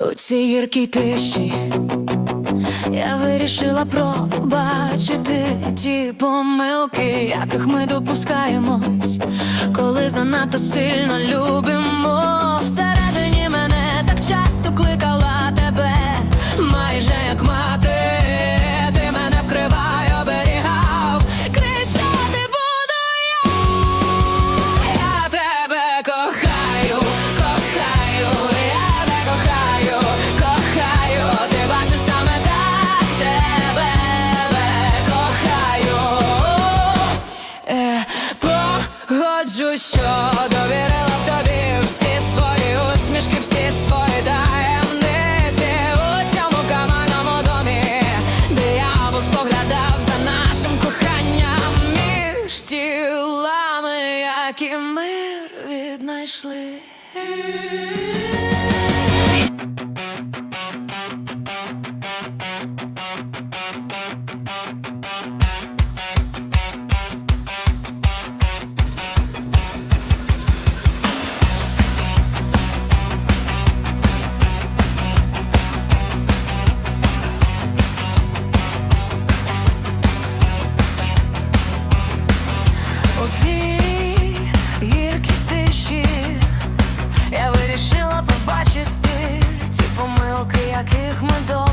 у цій гіркій тиші я вирішила пробачити ті помилки, яких ми допускаємось, коли занадто сильно любимо. Всередині мене так часто кликала тебе, майже як мати. так і мир віднайшли. see Таких ми до.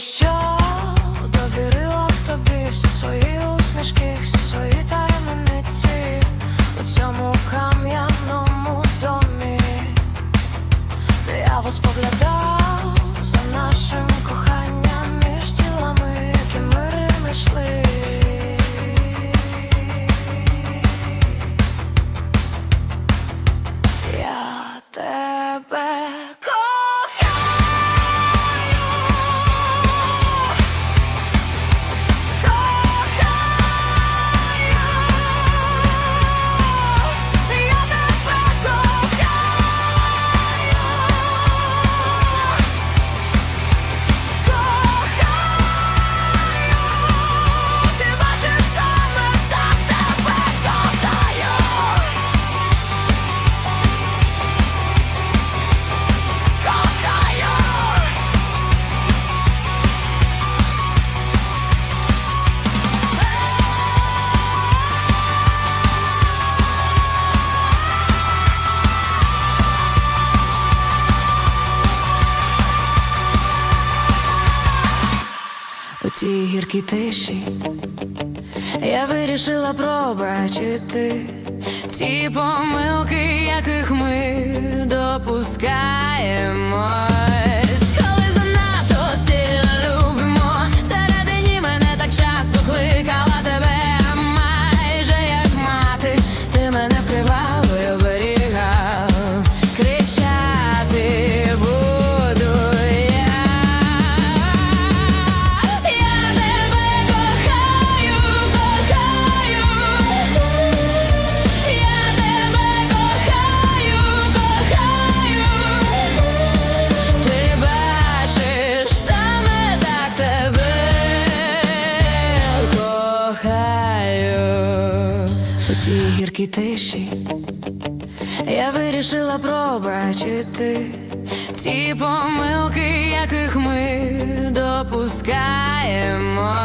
show цій гіркій тиші я вирішила пробачити ті помилки, яких ми допускаємо. тиші, я вирішила пробачити ті помилки, яких ми допускаємо.